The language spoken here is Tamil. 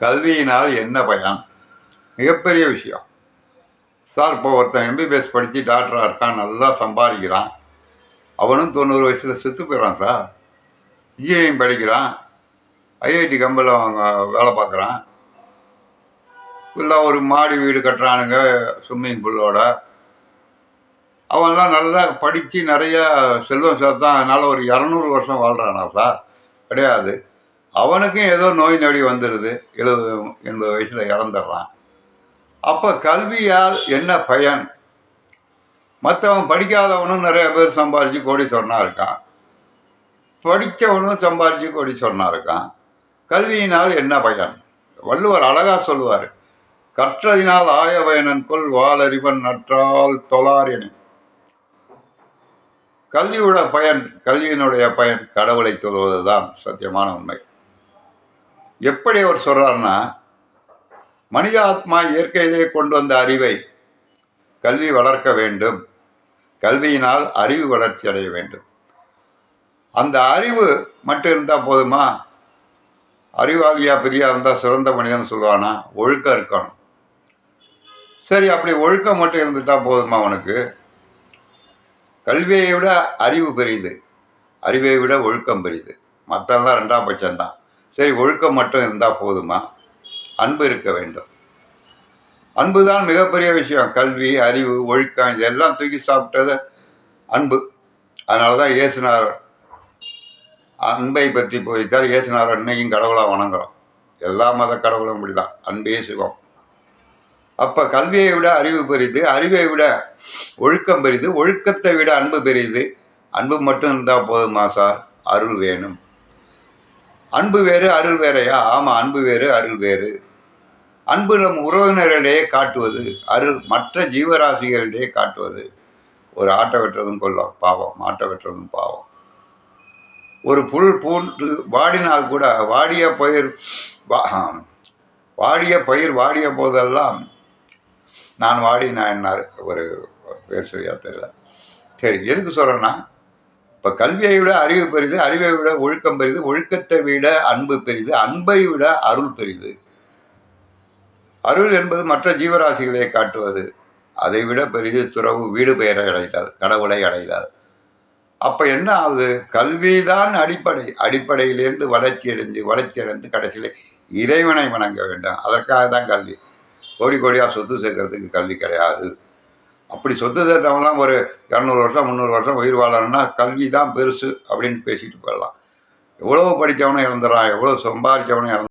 கல்வியினால் என்ன பயன் மிகப்பெரிய விஷயம். சார் இப்போ ஒருத்தன் எம்பிபிஎஸ் படித்து டாக்டராக இருக்கான் நல்லா சம்பாதிக்கிறான். அவனும் தொண்ணூறு வயசில் செத்து போயிடறான் சார் இன்ஜினியரிங் படிக்கிறான். ஐஐடி கம்பெனியில் அவங்க வேலை பார்க்குறான். இல்லை ஒரு மாடி வீடு கட்டுறானுங்க ஸ்விம்மிங் பூலோட அவன்லாம் நல்லா படித்து நிறையா செல்வம் சேர்த்தான் அதனால் ஒரு இரநூறு வருஷம் வாழ்கிறானா சார் கிடையாது. அவனுக்கும் ஏதோ நோய் நொடி வந்துடுது எழுபது எண்பது வயசில் இறந்துடுறான். அப்போ கல்வியால் என்ன பயன்? மற்றவன் படிக்காதவனும் நிறைய பேர் சம்பாதிச்சு கோடி சொன்னா இருக்கான். படித்தவனும் சம்பாதிச்சு கோடி சொன்னா இருக்கான். கல்வியினால் என்ன பயன்? வள்ளுவர் அழகாக சொல்லுவார் கற்றதினால் ஆய பயனன் கொள் நற்றால் தொழார் என. கல்வியோட பயன் கல்வியினுடைய பயன் கடவுளை தொழுவது தான் சத்தியமான உண்மை. எப்படி அவர் சொல்றாருன்னா மனித ஆத்மா இயற்கையிலே கொண்டு வந்த அறிவை கல்வி வளர்க்க வேண்டும். கல்வியினால் அறிவு வளர்ச்சி அடைய வேண்டும். அந்த அறிவு மட்டும் இருந்தால் போதுமா? அறிவாளியாக பெரியா இருந்தால் சிறந்த மனிதன் சொல்லுவானா? ஒழுக்கம் இருக்கணும். சரி அப்படி ஒழுக்கம் மட்டும் இருந்துட்டால் போதுமா அவனுக்கு கல்வியை விட அறிவு பெரியது அறிவை விட ஒழுக்கம் பெரியது மற்றெல்லாம் ரெண்டாம் பட்சம்தான். சரி ஒழுக்கம் மட்டும் இருந்தால் போதுமா? அன்பு இருக்க வேண்டும். அன்பு தான் மிகப்பெரிய விஷயம். கல்வி அறிவு ஒழுக்கம் இதெல்லாம் தூக்கி சாப்பிட்டது அன்பு. அதனால தான் இயேசுனார் அன்பை பற்றி போயிட்டால் இயேசுனார் அன்னையும் கடவுளாக வணங்குறோம் எல்லா மத கடவுளும் இப்படி தான் அன்பே சிவம். அப்போ கல்வியை விட அறிவு பெரியது அறிவை விட ஒழுக்கம் பெரியது ஒழுக்கத்தை விட அன்பு பெரியது அன்பு மட்டும் இருந்தால் போதுமா சார்? அருள் வேணும். அன்பு வேறு அருள் வேறையா? ஆமாம் அன்பு வேறு அருள் வேறு. அன்பு நம் உறவினர்களிடையே காட்டுவது அருள் மற்ற ஜீவராசிகளிடையே காட்டுவது. ஒரு ஆட்டை வெட்டுறதும் கொள்ளும் பாவம். மாட்டை வெட்டுறதும் பாவம். ஒரு புல் பூண்டு வாடினால் கூட வாடிய பயிர் வா வாடிய பயிர் வாடிய போதெல்லாம் நான் வாடி நான் என்னார் ஒரு ஒரு பேர் சரியா தெரியல. சரி எதுக்கு சொல்கிறேன்னா இப்போ கல்வியை விட அறிவு பெரிது அறிவை விட ஒழுக்கம் பெரிது ஒழுக்கத்தை விட அன்பு பெரிது அன்பை விட அருள் பெரிது. அருள் என்பது மற்ற ஜீவராசிகளை காட்டுவது. அதை விட பெரிது துறவு வீடு பெயரை அடைதல் கடவுளை அடைதல். அப்போ என்ன ஆகுது? கல்விதான் அடிப்படை. அடிப்படையிலேருந்து வளர்ச்சி அடைந்து வளர்ச்சி அடைந்து கடைசியில் இறைவனை வணங்க வேண்டும். அதற்காக தான் கல்வி. கோடி கோடியாக சொத்து சேர்க்கறதுக்கு கல்வி கிடையாது. அப்படி சொத்து சேர்த்தவங்களாம் ஒரு இரநூறு வருஷம் முந்நூறு வருஷம் உயிர் வாழணும்னா கல்வி தான் பெருசு அப்படின்னு பேசிட்டு போயிடலாம். எவ்வளோ படித்தவனும் இறந்துடுறான் எவ்வளோ சம்பாதிச்சவனும் இறந்து